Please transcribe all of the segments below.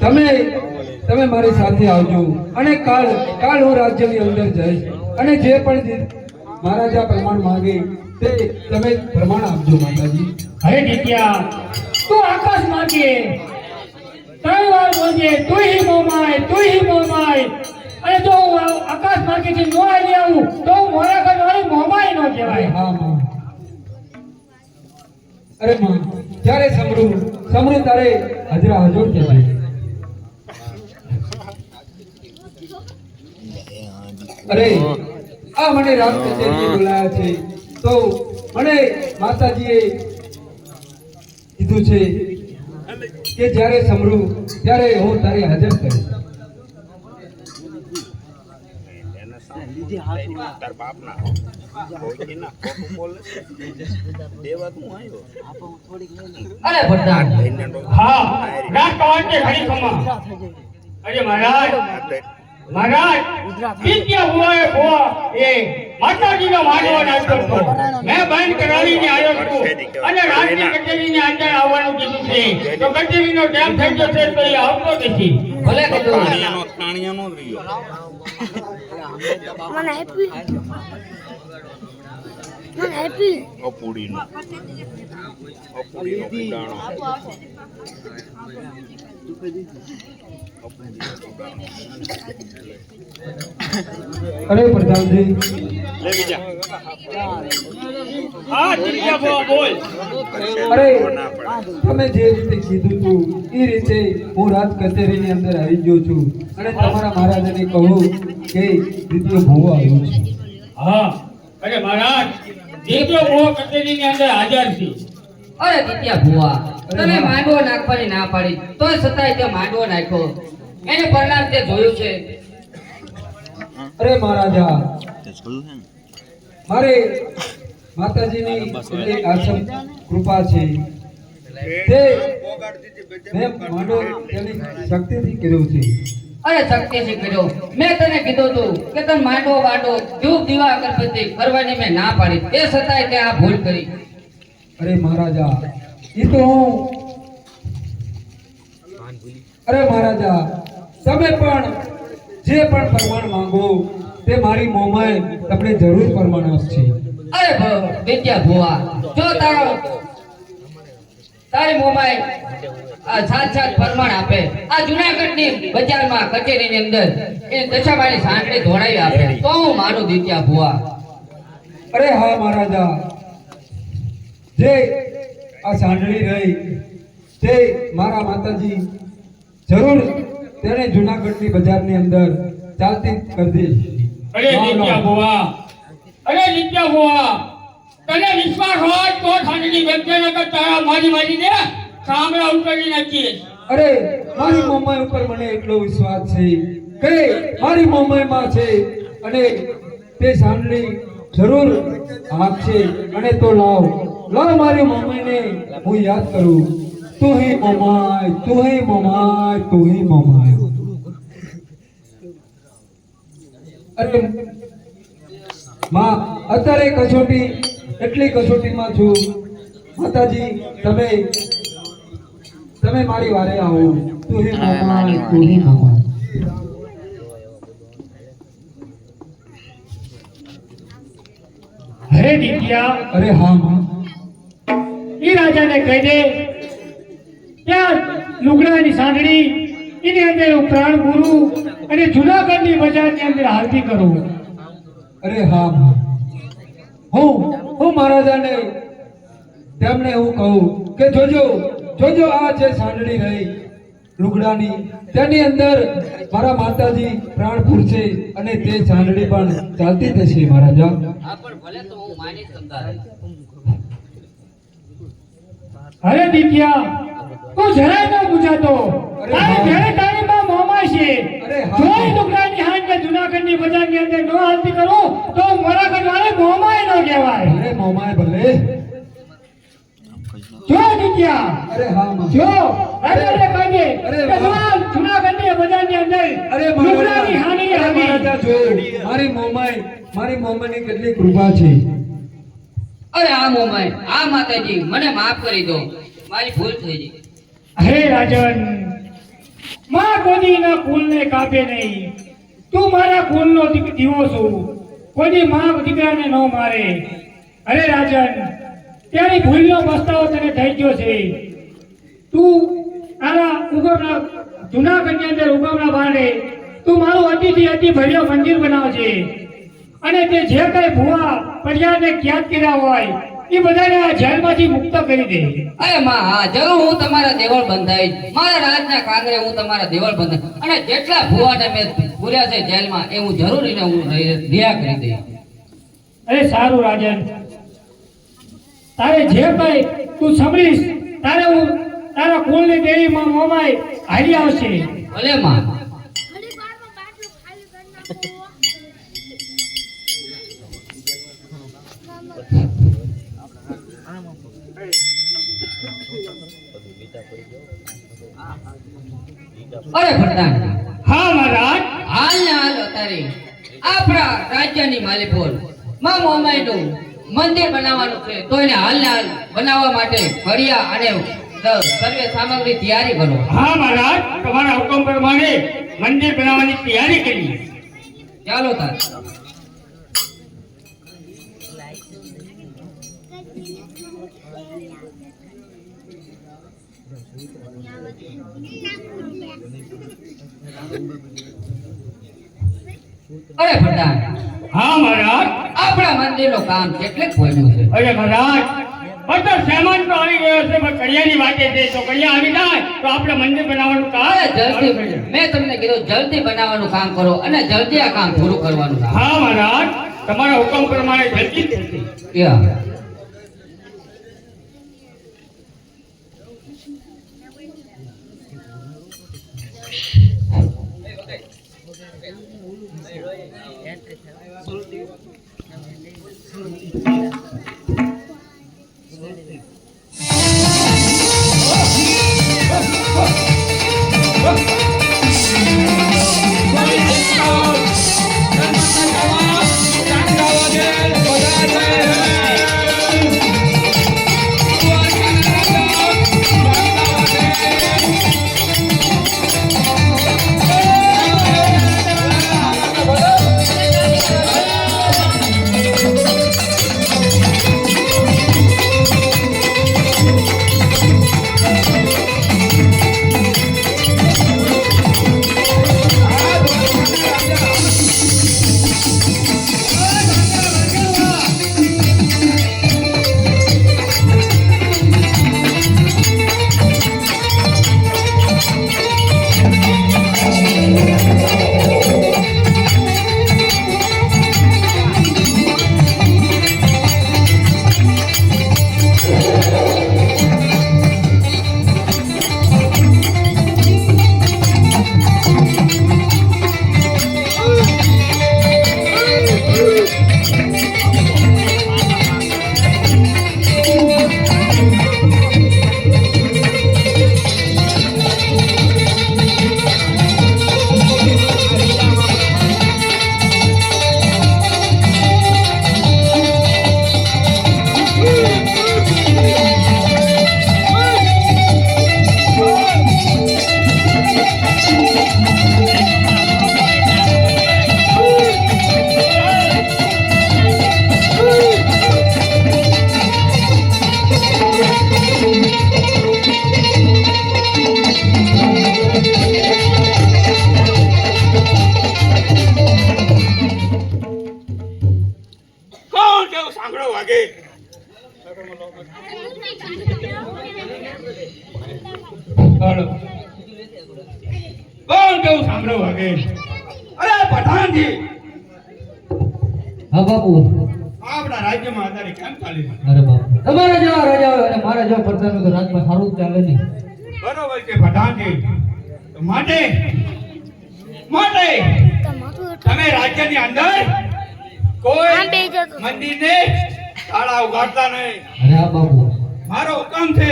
તમે તમે મારી સાથે આવજો. અને કાલ કાલ હું રાજ્યની અંદર જઈશ. અને જે પણ મારા મહારાજા પ્રમાણ માંગે તે તમે પ્રમાણ આપજો માતાજી. અરે દીકરા તું આકાશ માંગીએ. ત્રણ વાર બોલીએ તું હી મોમાય તું હી મોમાય અને જો આકાશ માંગે છે નો આવી આવું તો મોરા કરવાની મોમાય નો કહેવાય. હા માં. અરે માં જ્યારે સમરું સમરું તારે હજરા હજોર કહેવાય. અરે, આ મને રામ કચેરીએ બોલાયા છે. તો મને માતાજીએ કીધું છે કે જ્યારે સમરું ત્યારે હું તારી હાજર કરીશ તાર બાપ ના ના અરે ભટ્ટાણ હા રાત કવાટે ખમા. અરે મહારાજ મહારાજ વિદ્યા હુઆએ હુઆ એ માતાજીનો માંડવો નાખ્યો મેં બંધ કરાવીને આવ્યો છું અને રાજની કચેરીની અંદર આવવાનું કીધું છે. તો કચેરીનો ટાઈમ થઈ જશે તો એ આવતો નથી. ભલે કીધું તાણિયાનો તાણિયાનો રહ્યો. મને હેપી. મને હેપી. અપુડીનો. અપુડીનો કુડાણો. અરે પ્રધાનજી લે બીજા હા દિવ્યા બો બોલ અરે તમે જે રીતે કીધું તું એ રીતે હું રાત કચેરીની અંદર આવી ગયો છું. અને તમારા મહારાજાને કહું કે દીકરો ભૂવો આવ્યો છે. હા અરે મહારાજ દીકરો ભોવો કચેરી ની અંદર હાજર છે. અરે દીત્યા ભુવા તમે માંડવો નાખવાની ના પાડી તો છતાંય તે માંડવો નાખ્યો. એને પરિણામ તે જોયું છે. અરે મહારાજા મારે માતાજીની એટલી આસમ કૃપા છે. તે મેં માંડો તેની શક્તિથી કર્યું છે. અરે શક્તિથી કર્યો. મેં તને કીધું તું કે તને માંડવો વાડો ધૂપ દીવા અગરબત્તી કરવાની મેં ના પાડી. એ છતાંય તે આ ભૂલ કરી. અરે મહારાજા એ તો હું અરે મહારાજા તમે પણ જે પણ પ્રમાણ માંગો તે મારી મોમાય તમને જરૂર પ્રમાણ આપશે. અરે વિદ્યા ભુવા જો તારો તારી મોબાઈલ આ સાત સાત પરમાણ આપે. આ જુનાગઢની બજારમાં કચેરીની અંદર એ દશામાની સાંકળી ધોળાઈ આપે. તો હું માનું દીત્યા ભુવા. અરે હા મહારાજા. જે આ સાંડળી રહી તે મારા માતાજી જરૂર તેને જુનાગઢની બજારની અંદર ચાલતી કરી દઈશ. અરે દીત્યા ભુવા. અરે દીત્યા ભુવા. તને વિશ્વાસ હોય તો ખાનગી વ્યક્તિ કે તારા મારી મારી દે કામરા ઉતરી નાખીએ. અરે, મારી મમ્મી ઉપર મને એટલો વિશ્વાસ છે કે મારી મોમાઈમાં છે અને તે સાંડલી જરૂર હાથ છે અને તો લાવ લાવ મારી મોમાઈને હું યાદ કરું. તું હી મમાય તું હી મોમાય તું હી મમાય અરે, માં, અત્યારે કસોટી એટલી કસોટીમાં છું. માતાજી તમે તમે મારી વારે આવો. તું હે ભગવાન. તું હે ભગવાન. હરે નિત્યા. અરે હા માં. એ રાજાને કહી દે ત્યાં લુગડાની સાંડળી એની અંદર પ્રાણ ગુરુ અને જુનાગઢની બજારની અંદર હાલતી કરું. અરે હા માં. હું હું મહારાજાને તેમને હું કહું કે જોજો જોજો આ જે સાંડળી રહી લુગડાની તેની અંદર મારા માતાજી પ્રાણ પૂરશે અને તે સાંડળી પણ ચાલતી થશે મહારાજા. હા પણ હું અરે દિત્યા તું જરાય ન પૂછાતો તારી. ઘરે તારી માં મોમાય છે. અરે હા. જો એ લુગડાની હાંજ ને જુનાગઢની બજારની અંદર નો આરતી કરો તો મારા ઘરવાળે મોમાય ન કહેવાય અરે મોમાય ભલે. જો દિત્યા અરે હા માં. જો. અરે અરે દે અરે ભગવાન વાહ. જો જુનાગઢની બજારની અંદર અરે લુગડાની હાની આવી અરે જો મારી મોમાય મારી મોમાની કેટલી કૃપા છે. અરે આ મોમાય આ માતાજી. મને માફ કરી દો. મારી ભૂલ થઈ ગઈ. હે રાજન માં કોદીના ફૂલને કાપે નહીં. તું મારા ફૂલનો દીવો છું કોદી માં દીકરાને ન મારે. અરે રાજન તેની ભૂલનો પસ્તાવો તને થઈ ગયો છે. તું તારા ઉગમના જુનાગઢની અંદર ઉગમના બાંડે તું મારું અતિથી, અતિ ભવ્ય મંદિર બનાવજે. અને તે જે કઈ ભુવા પ્રજાને જ્ઞાત કર્યા હોય એ બધાને આ જેલમાંથી મુક્ત કરી દે. અરે માં હા જરૂર હું તમારા દેવળ બંધાઈ મારા રાજના કાંગરે હું તમારા દેવળ બંધાઈ અને જેટલા ભુવાને મેં પૂર્યા છે જેલમાં એ હું જરૂર એને હું રિયા કરી દઈ અરે સારું રાજન. તારે જે કઈ તું સાંભળીશ તારે હું તારા કુળની દેવીમાં મોમાય હારી આવશે. ભલે માં. અરે પ્રધાન હા મહારાજ. હાલ ને હાલ અત્યારે આપણા રાજ્યની માલિકોલમાં મોમાઈનું મંદિર બનાવવાનું છે. તો એને હાલ ને હાલ બનાવવા માટે ફળિયા અને સર્વે સામગ્રી તૈયારી કરો. હા મહારાજ. તમારા હુકમ પ્રમાણે મંદિર બનાવવાની તૈયારી કરી ચાલો તાર. અરે પ્રધાન હા મહારાજ. આપણા મંદિરનું કામ કેટલેક પહોંચ્યું છે? અરે મહારાજ બધો સામાન તો આવી ગયો છે પણ કડિયાની વાતે છે તો કડિયા આવી જાય તો આપણે મંદિર બનાવવાનું કામ જલ્દી મેં તમને કીધું જલ્દી બનાવવાનું કામ કરો અને જલ્દી આ કામ પૂરું કરવાનું હા મહારાજ તમારા હુકમ પ્રમાણે જલ્દી જલ્દી આપણા રાજ્યમાં અત્યારે કેમ ચાલી અરે બાપુ તમારા જેવા રાજા હોય અને મારા જેવા પ્રધાન તો રાજમાં સારું ચાલે નહીં બરોબર છે પઠાણજી માટે માટે તમે રાજ્યની અંદર કોઈ. મંદિરને તાળા ઉગાડતા નહીં. અરે હા બાપુ. મારો હુકમ છે.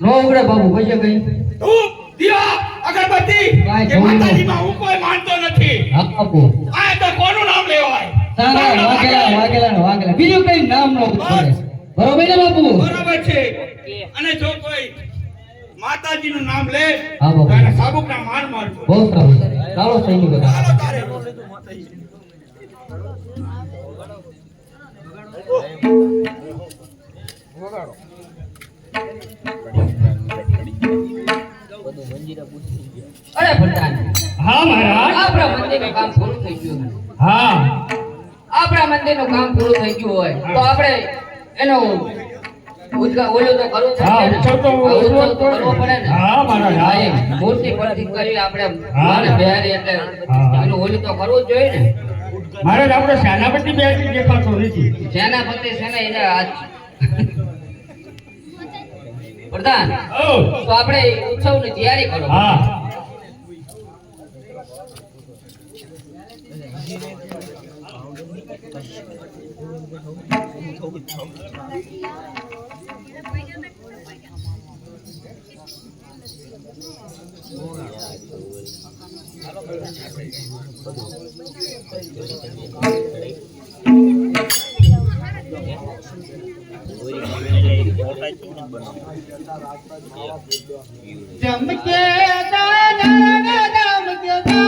નો ઉગડે બાપુ કહીએ કઈ? ધૂપ દીવા અગરબત્તી કે માતાજીમાં હું કોઈ માનતો નથી. હા બાપુ આ તો કોનું નામ લેવાય સારા વાગેલા વાગેલા ને વાગેલા બીજું કઈ નામ નો પડે બરોબર ને બાપુ બરાબર છે અને જો કોઈ માતાજીનું નામ લે સાવ ચાબુકના માર મારજો. બહુ સારું. ચાલો અરે પ્રધાન. હા મહારાજ. આપણા મંદિરનું કામ પૂરું થઈ ગયું હા. આપણા મંદિરનું કામ પૂરું થઈ ગયું હોય તો આપણે એનો ઓલું તો કરવું હા, ઉત્સવ તો ઉત્સવ તો કરવો પડે ને. હા, મહારાજ, હા. હા, મૂર્તિ પરથી કરી આપણે મારે માને એટલે. એનું ઓલું તો કરવું જોઈએ ને. મારે આપણે સેનાપતિ બે દેખાતો નથી. સેનાપતિ પ્રધાન તો આપણે ઉત્સવની તૈયારી કરો. હા. બીજા મોટું આવે